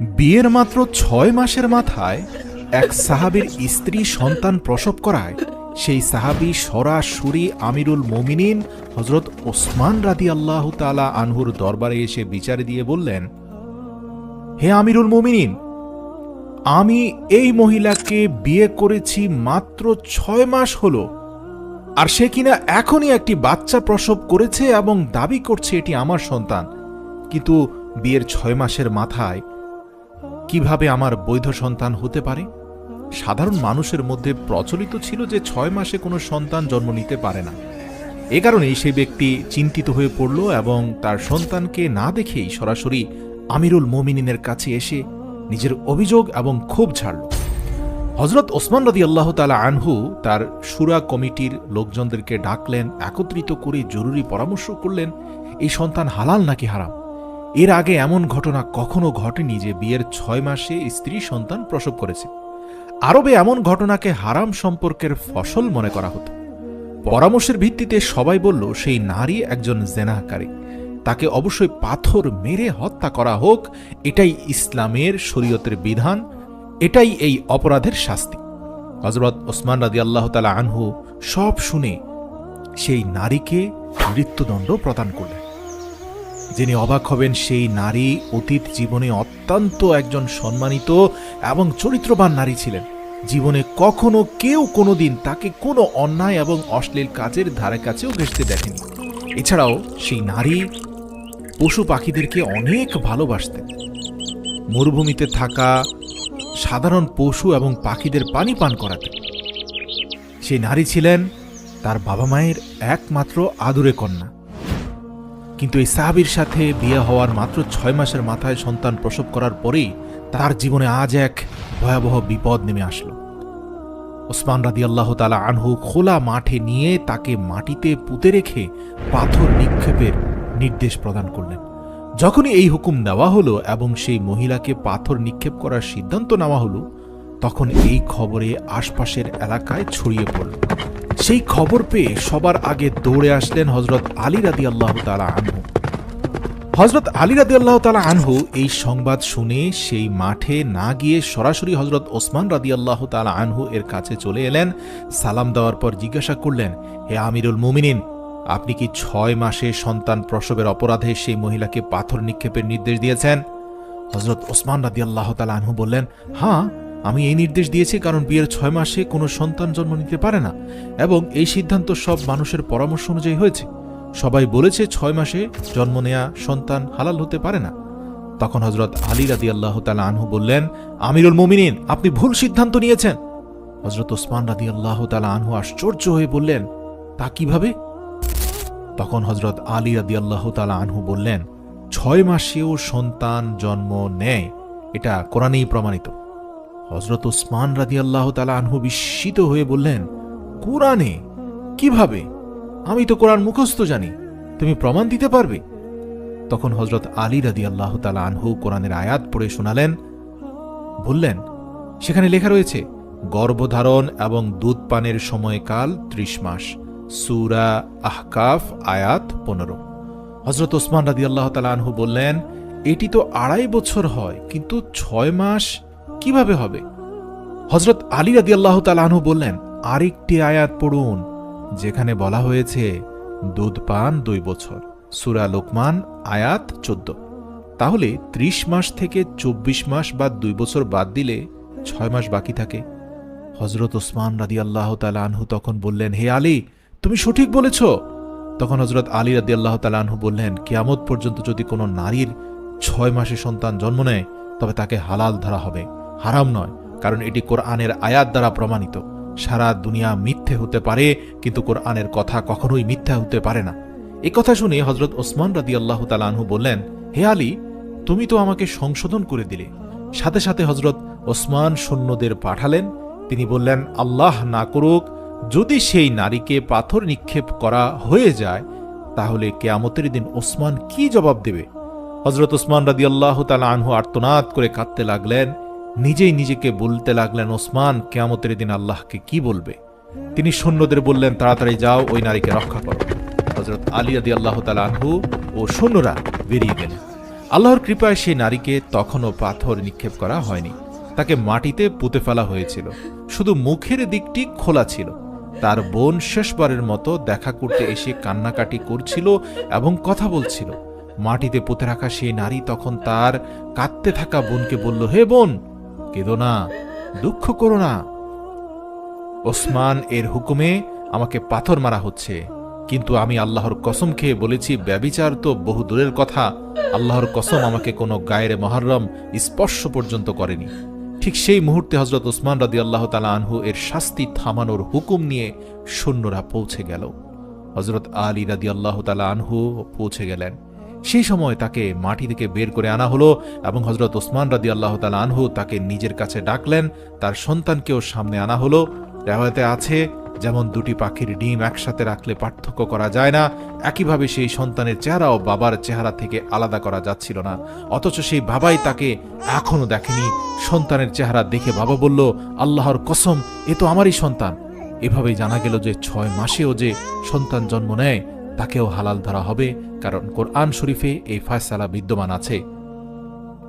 বিয়ের মাত্র ছয় মাসের মাথায় এক সাহাবীর স্ত্রী সন্তান প্রসব করায়। সেই সাহাবি সরাসরি আমিরুল মোমিনিন হজরত ওসমান রাদি আল্লাহ তালা আনহুর দরবারে এসে বিচার দিয়ে বললেন, হে আমিরুল মোমিনিন, আমি এই মহিলাকে বিয়ে করেছি মাত্র ছয় মাস হলো, আর সে কিনা এখনই একটি বাচ্চা প্রসব করেছে এবং দাবি করছে এটি আমার সন্তান। কিন্তু বিয়ের ছয় মাসের মাথায় কীভাবে আমার বৈধ সন্তান হতে পারে? সাধারণ মানুষের মধ্যে প্রচলিত ছিল যে ছয় মাসে কোনো সন্তান জন্ম নিতে পারে না। এ কারণেই সেই ব্যক্তি চিন্তিত হয়ে পড়ল এবং তার সন্তানকে না দেখেই সরাসরি আমিরুল মোমিনিনের কাছে এসে নিজের অভিযোগ এবং ক্ষোভ ছাড়ল। হজরত ওসমান রদি আল্লাহ তালা আনহু তার সুরা কমিটির লোকজনদেরকে ডাকলেন, একত্রিত করে জরুরি পরামর্শ করলেন, এই সন্তান হালাল নাকি হারাম? এর আগে এমন ঘটনা কখনো ঘটেনি যে বিয়ের ছয় মাসে স্ত্রী সন্তান প্রসব করেছে। আরবে এমন ঘটনাকে হারাম সম্পর্কের ফসল মনে করা হতো। পরামর্শের ভিত্তিতে সবাই বলল, সেই নারী একজন জেনাকারী তাকে অবশ্যই পাথর মেরে হত্যা করা হোক, এটাই ইসলামের শরীয়তের বিধান, এটাই এই অপরাধের শাস্তি। হজরত ওসমান রাদি আল্লাহ তালা আনহু সব শুনে সেই নারীকে মৃত্যুদণ্ড প্রদান করলেন। যিনি অবাক হবেন সেই নারী অতীত জীবনে অত্যন্ত একজন সম্মানিত এবং চরিত্রবান নারী ছিলেন। জীবনে কখনো কেউ কোনোদিন তাকে কোনো অন্যায় এবং অশ্লীল কাজের ধারে কাছেও ঘেসতে দেখেনি। এছাড়াও সেই নারী পশু পাখিদেরকে অনেক ভালোবাসতেন। মরুভূমিতে থাকা সাধারণ পশু এবং পাখিদের পানি পান করাতেন। সেই নারী ছিলেন তার বাবা মায়ের একমাত্র আদুরে কন্যা। কিন্তু এই সাহাবির সাথে বিয়ে হওয়ার মাত্র ছয় মাসের মাথায় সন্তান প্রসব করার পরেই তার জীবনে আজ এক ভয়াবহ বিপদ নেমে আসলো। ওসমান রাদি আল্লাহ তালা আনহু খোলা মাঠে নিয়ে তাকে মাটিতে পুঁতে রেখে পাথর নিক্ষেপের নির্দেশ প্রদান করলেন। যখনই এই হুকুম দেওয়া হলো এবং সেই মহিলাকে পাথর নিক্ষেপ করার সিদ্ধান্ত নেওয়া হলো, তখন এই খবরে আশপাশের এলাকায় ছড়িয়ে পড়ল। সেই খবর পেয়ে সবার আগে দৌড়ে আসলেন হজরত আলী রাদি আল্লাহ তালা আনহু। হজরত আলী রাদি আল্লাহ তালা আনহু এই সংবাদ শুনে সেই মাঠে না গিয়ে সরাসরি হজরত ওসমান রাদি আল্লাহ তালা আনহু এর কাছে চলে এলেন, সালাম দেওয়ার পর জিজ্ঞাসা করলেন, হে আমিরুল মুমিনিন, আপনি কি ছয় মাসে সন্তান প্রসবের অপরাধে সেই মহিলাকে পাথর নিক্ষেপের নির্দেশ দিয়েছেন? হজরত ওসমান রাদি আল্লাহ তালা আনহু বললেন হ্যাঁ আমি এই নির্দেশ দিয়েছি কারণ বিয়ের ছয় মাসে কোনো সন্তান জন্ম নিতে পারে না এবং এই সিদ্ধান্ত সব মানুষের পরামর্শ অনুযায়ী হয়েছে। সবাই বলেছে ছয় মাসে জন্ম নেয়া সন্তান হালাল হতে পারে না। তখন হজরত আলী রাদি আল্লাহ তালা আনহু বললেন, আমিরুল মুমিনিন, আপনি ভুল সিদ্ধান্ত নিয়েছেন। হজরত ওসমান রাদি আল্লাহ তালা আনহু আশ্চর্য হয়ে বললেন, তা কীভাবে? তখন হজরত আলী রাদি আল্লাহ তালা আনহু বললেন, ছয় মাসেও সন্তান জন্ম নেয়, এটা কোরআনেই প্রমাণিত। হজরত ওসমান রাদি আল্লাহ তালা আনহু বিস্মিত হয়ে বললেন, কোরআনে? কীভাবে? আমি তো কোরআন মুখস্থ জানি। তুমি প্রমাণ দিতে পারবে? তখন হজরত আলী রাদি আল্লাহ তালা আনহু কোরআনের আয়াত পড়ে শোনালেন, বললেন, সেখানে লেখা রয়েছে, গর্ভধারণ এবং দুধ পানের সময়কাল ত্রিশ মাস, সুরা আহকাফ, আয়াত পনেরো। হজরত ওসমান রাদি আল্লাহ তালা আনহু বললেন, এটি তো আড়াই বছর হয়, কিন্তু ছয় মাস কীভাবে হবে? হজরত আলী রাদি আল্লাহ তালাহু বললেন, আরেকটি আয়াত পড়ুন, যেখানে বলা হয়েছে, দুধ পান দুই বছর। সুরা লোকমান, আয়াত চোদ্দ। তাহলে ত্রিশ মাস থেকে চব্বিশ মাস বা দুই বছর বাদ দিলে ছয় মাস বাকি থাকে। হজরত ওসমান রাদি আল্লাহ আনহু তখন বললেন, হে আলী, তুমি সঠিক বলেছ। তখন হজরত আলী রাদি আল্লাহ আনহু বললেন, কিয়ামত পর্যন্ত যদি কোনো নারীর ছয় মাসে সন্তান জন্ম নেয়, তবে তাকে হালাল ধরা হবে। হারাম নয়, কারণ এটি কোরআনের আয়াত দ্বারা প্রমাণিত। সারা দুনিয়া মিথ্যে হতে পারে, কিন্তু কোরআনের কথা কখনোই মিথ্যা হতে পারে না। এ কথা শুনে হজরত ওসমান রাদি আল্লাহ তালাহু বললেন, হে আলী, তুমি তো আমাকে সংশোধন করে দিলে। সাথে সাথে হজরত ওসমান সৈন্যদের পাঠালেন। তিনি বললেন, আল্লাহ না করুক, যদি সেই নারীকে পাথর নিক্ষেপ করা হয়ে যায়, তাহলে কেয়ামতের দিন ওসমান কি জবাব দেবে? হজরত ওসমান রাদি আল্লাহ তালা আনহু আর্তনাদ করে কাঁদতে লাগলেন। নিজেই নিজেকে বলতে লাগলেন, ওসমান, কেয়ামতের দিন আল্লাহকে কি বলবে? তিনি সৈন্যদের বললেন, তাড়াতাড়ি যাও, ওই নারীকে রক্ষা করো। হজরত আলী আদি আল্লাহ তালা ও সৈন্যরা বেরিয়ে গেলেন। আল্লাহর কৃপায় সেই নারীকে তখনও পাথর নিক্ষেপ করা হয়নি। তাকে মাটিতে পুঁতে ফেলা হয়েছিল। শুধু মুখের দিকটি খোলা ছিল। তার বোন শেষবারের মতো দেখা করতে এসে কান্নাকাটি করছিল এবং কথা বলছিল। মাটিতে পুঁতে রাখা সেই নারী তখন তার কাঁদতে থাকা বোনকে বলল, হে বোন কেঁদো না, দুঃখ করো না। ওসমান এর হুকুমে আমাকে পাথর মারা হচ্ছে, কিন্তু আমি আল্লাহর কসম খেয়ে বলেছি, ব্যবিচার তো বহু দূরের কথা। আল্লাহর কসম আমাকে কোনো গায়ের মহারম স্পর্শ পর্যন্ত করেনি। ঠিক সেই মুহূর্তে হজরত ওসমান রাদি আল্লাহ তালা আনহু এর শাস্তি থামানোর হুকুম নিয়ে সৈন্যরা পৌঁছে গেল। হজরত আলী রাদি আল্লাহ তালা আনহু পৌঁছে গেলেন। সেই সময় তাকে মাটি থেকে বের করে আনা হলো এবং হজরত ওসমান রাদি আল্লাহ তালা আনহু তাকে নিজের কাছে ডাকলেন, তার সন্তানকেও সামনে আনা হলো। রেওয়ায়তে আছে, যেমন দুটি পাখির ডিম একসাথে রাখলে পার্থক্য করা যায় না, একইভাবে সেই সন্তানের চেহারাও বাবার চেহারা থেকে আলাদা করা যাচ্ছিল না। অথচ সেই বাবাই তাকে এখনও দেখেনি। সন্তানের চেহারা দেখে বাবা বলল, আল্লাহর কসম, এ তো আমারই সন্তান। এভাবেই জানা গেল যে ছয় মাসেও যে সন্তান জন্ম নেয় তাকেও হালাল ধরা হবে কারণ কোরআন শরীফে এই ফায়সালা বিদ্যমান আছে।